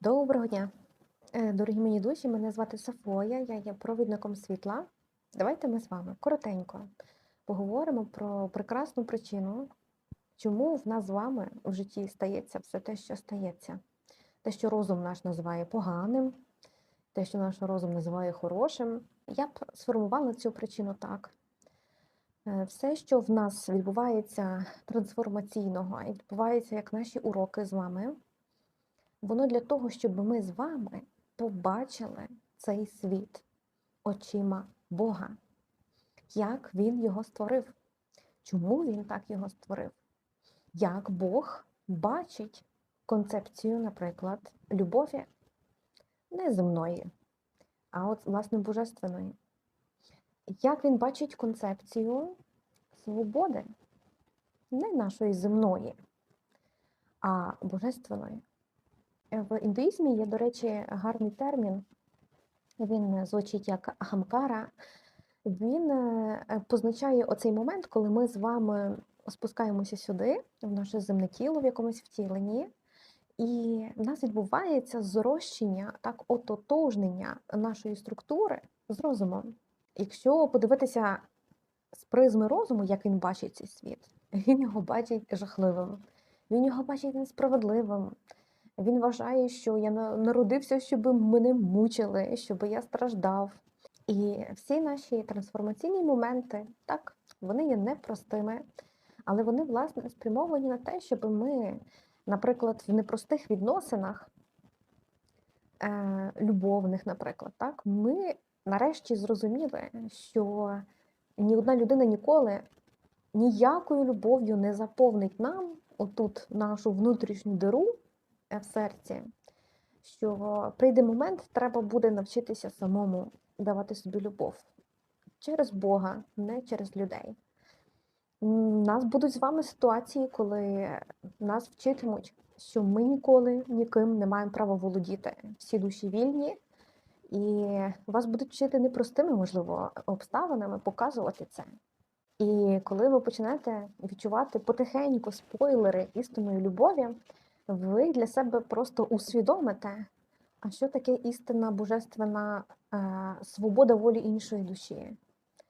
Доброго дня, Е, дорогі мої душі. Мене звати Софоя, я є провідником світла. Давайте ми з вами коротенько поговоримо про прекрасну причину, чому в нас з вами в житті стається все те, що стається. Те, що розум наш називає поганим, те, що наш розум називає хорошим. Я б сформувала цю причину так. Е, Все, що в нас відбувається трансформаційного і відбувається як наші уроки з вами, Воно для того, щоб ми з вами побачили цей світ очима Бога, як Він його створив, чому Він так його створив, як Бог бачить концепцію, наприклад, любові не земної, а от власне божественної. Як він бачить концепцію свободи, не нашої земної, а божественної. В індуїзмі є, до речі, гарний термін. Він звучить як ахамкара. Він е, позначає оцей момент, коли ми з вами спускаємося сюди, в наше земне тіло в якомусь втіленні, і в нас відбувається зрощення, так, ототожнення нашої структури з розумом. Якщо подивитися з призми розуму, як він бачить цей світ, він його бачить жахливим, він його бачить несправедливим. Він вважає, що я на- народився, щоб мене мучили, щоб я страждав. І всі наші трансформаційні моменти, так, вони є непростими, але вони, власне, спрямовані на те, щоб ми, наприклад, в непростих відносинах, е, любовних, наприклад, так, ми нарешті зрозуміли, що ні одна людина ніколи ніякою любов'ю не заповнить нам отут нашу внутрішню диру в серці, що прийде момент, треба буде навчитися самому давати собі любов через Бога, не через людей. У нас будуть з вами ситуації, коли нас вчитимуть, що ми ніколи ніким не маємо права володіти. Всі душі вільні, і вас будуть вчити непростими, можливо, обставинами показувати це. І коли ви почнете відчувати потихеньку спойлери істинної любові, ви для себе просто усвідомите, а що таке істинна божественна е, свобода волі іншої душі,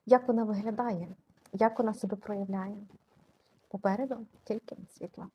як вона виглядає, як вона себе проявляє. Попереду тільки світла.